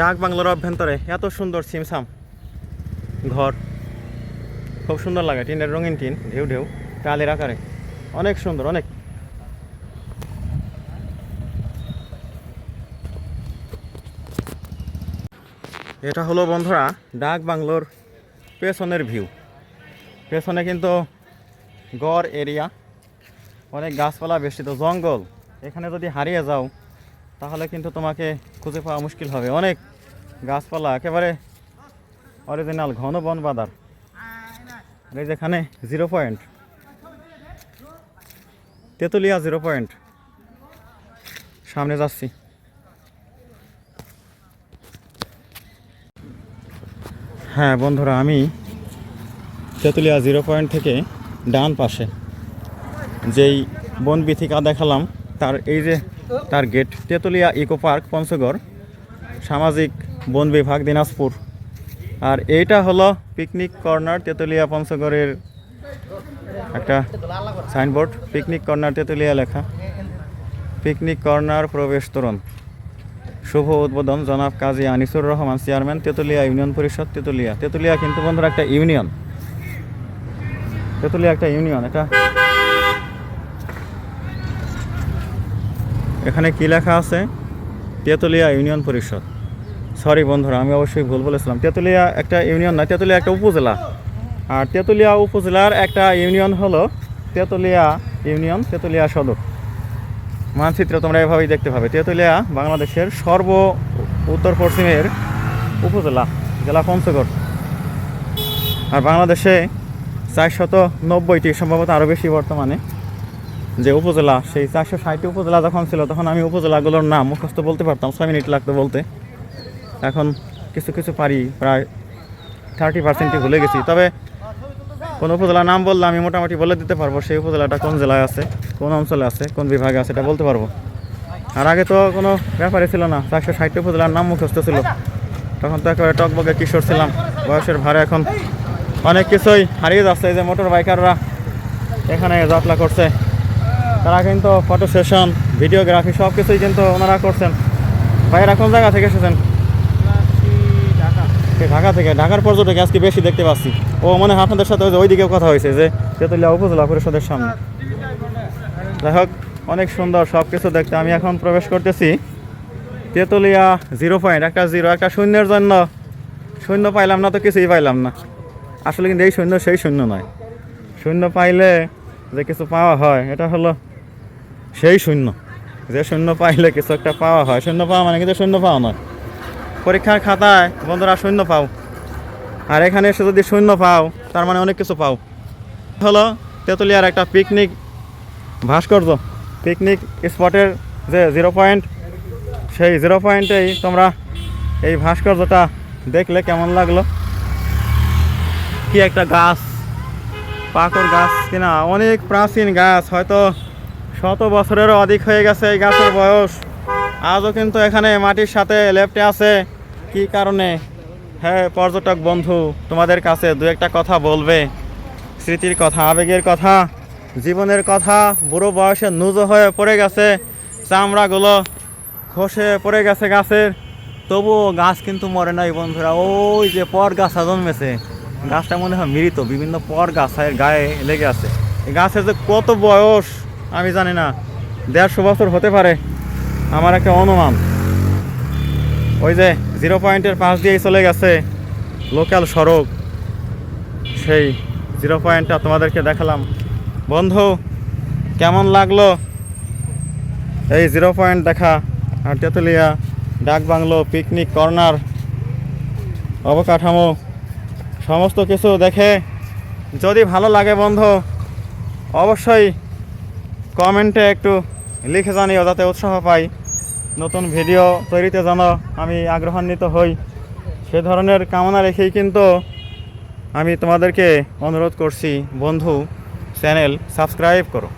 ডাক বাংলোর অভ্যন্তরে এত সুন্দর সিমসাম ঘর। খুব সুন্দর লাগে, টিনের রঙিন টিন, ঢেউ ঢেউ টালের আকারে। অনেক সুন্দর, অনেক। এটা হলো বন্ধুরা ডাক বাংলোর পেছনের ভিউ। পেছনে কিন্তু গড় এরিয়া, অনেক গাছপালা বেষ্টিত জঙ্গল। এখানে যদি হারিয়ে যাও তাহলে কিন্তু তোমাকে খুঁজে পাওয়া মুশকিল হবে। অনেক গাছপালা, একেবারে অরিজিনাল ঘন বন বাদার। এই যেখানে zero point Tetulia zero point সামনে যাচ্ছি। হ্যাঁ বন্ধুরা, আমি তেঁতুলিয়া জিরো পয়েন্ট থেকে ডান পাশে যেই বন বিথিকা দেখালাম, তার এই যে তার gate Tetulia eco park Panchagarh, সামাজিক বন বিভাগ, দিনাজপুর। আর এইটা হলো পিকনিক কর্নার তেঁতুলিয়া, পঞ্চগড়ের একটা সাইনবোর্ড পিকনিক কর্নার তেঁতুলিয়া লেখা। পিকনিক কর্নার প্রবেশ তোরণ। শুভ উদ্বোধন, জনাব কাজী আনিসুর রহমান চেয়ারম্যান তেঁতুলিয়া ইউনিয়ন পরিষদ, তেঁতুলিয়া। তেঁতুলিয়া কিন্তু বন্ধুরা একটা ইউনিয়ন। তেঁতুলিয়া একটা ইউনিয়ন, এটা এখানে কি লেখা আছে? তেঁতুলিয়া ইউনিয়ন পরিষদ। সরি বন্ধুরা, আমি অবশ্যই ভুল বলেছিলাম। তেঁতুলিয়া একটা ইউনিয়ন না, তেঁতুলিয়া একটা উপজেলা। আর তেঁতুলিয়া উপজেলার একটা ইউনিয়ন হলো তেঁতুলিয়া ইউনিয়ন, তেঁতুলিয়া সদর। মানচিত্র তোমরা এভাবেই দেখতে পাবে। তেঁতুলিয়া বাংলাদেশের সর্ব উত্তর পশ্চিমের উপজেলা, জেলা পঞ্চগড়। আর বাংলাদেশে চারশত নব্বইটি, সম্ভবত আরও বেশি বর্তমানে। যে উপজেলা, সেই চারশো ষাটটি উপজেলা যখন ছিল, তখন আমি উপজেলাগুলোর নাম মুখস্থ বলতে পারতাম, ছয় মিনিট লাগতো বলতে। এখন কিছু কিছু পারি, প্রায় থার্টি পার্সেন্টই ভুলে গেছি। তবে কোন উপজেলার নাম বললে আমি মোটামুটি বলে দিতে পারব, সেই উপজেলাটা কোন জেলায় আছে, কোন অঞ্চলে আছে, কোন বিভাগে আছে, এটা বলতে পারব। আর আগে তো কোনো ব্যাপারই ছিল না, চারশো ষাটটি উপজেলার নাম মুখস্থ ছিল। তখন তো একেবারে টকবগে কিশোর ছিলাম, বয়সের ভারে এখন অনেক কিছুই হারিয়ে যাচ্ছে যে মোটর বাইকাররা এখানে যাত্রা করছে। তারা কিন্তু ফটো সেশন ভিডিওগ্রাফি সব কিছুই কিন্তু ওনারা করছেন। ভাইয়েরা কোন জায়গা থেকে এসেছেন? ঢাকা থেকে। ঢাকার পর্যটক আজকে বেশি দেখতে পাচ্ছি। ও মনে হয় আপনাদের সাথে ওই যে ওইদিকেও কথা হয়েছে যে তেতুলিয়া উপজেলা পরিষদের সামনে। যাই হোক অনেক সুন্দর সব কিছু দেখতে। আমি এখন প্রবেশ করতেছি তেতুলিয়া জিরো পয়েন্ট একটা জিরো একটা শূন্যের জন্য। শূন্য পাইলাম না তো কিছুই পাইলাম না। আসলে কিন্তু এই শূন্য সেই শূন্য নয়। শূন্য পাইলে যে কিছু পাওয়া হয় এটা হলো সেই শূন্য। যে শূন্য পাইলে কিছু একটা পাওয়া হয়। শূন্য পাওয়া মানে কিন্তু শূন্য পাওয়া নয়? পরীক্ষার খাতায়, বন্ধুরা, শূন্য পাও। আর এখানে এসে যদি শূন্য পাও, তার মানে অনেক কিছু পাও। হলো তেঁতুলিয়ার একটা পিকনিক ভাস্কর্য। পিকনিক স্পটের যে জিরো পয়েন্ট সেই জিরো পয়েন্টেই তোমরা এই ভাস্কর্যটা দেখলে কেমন লাগল? কি একটা গাছ পাকর গাছ কিনা? অনেক প্রাচীন গাছ, হয়তো শত বছরেরও অধিক হয়ে গেছে এই গাছের বয়স। আজও কিন্তু এখানে মাটির সাথে লেপটে আছে। কি কারণে? হ্যাঁ পর্যটক বন্ধু, তোমাদের কাছে দু একটা কথা বলবে। স্মৃতির কথা, আবেগের কথা, জীবনের কথা, বুড়ো বয়সে নুজো হয়ে পড়ে গেছে চামড়াগুলো, খসে পড়ে গেছে গাছের। তবুও গাছ কিন্তু মরে নাই বন্ধুরা, ওই যে পর গাছা জন্মেছে। গাছটা মনে হয় মৃত, বিভিন্ন পর গাছের গায়ে লেগে আছে। গাছের যে কত বয়স আমি জানি না, দেড়শো বছর হতে পারে, আমার একটা অনুমান। ওই যে জিরো পয়েন্টের পাশ দিয়েই চলে গেছে লোকাল সড়ক। সেই জিরো পয়েন্টটা তোমাদেরকে দেখালাম। বন্ধু, কেমন লাগল? এই জিরো পয়েন্ট দেখা, আর তেঁতুলিয়া ডাক বাংলো পিকনিক কর্নার অবকাঠামো, সমস্ত কিছু দেখে যদি ভালো লাগে বন্ধু, অবশ্যই কমেন্টে একটু লিখে জানিও যাতে উৎসাহ পাই। নতুন ভিডিও তৈরিতে যেন আমি আগ্রহান্বিত হই। সে ধরনের কামনা রেখেই কিন্তু আমি তোমাদেরকে অনুরোধ করছি, বন্ধু, চ্যানেল সাবস্ক্রাইব করো।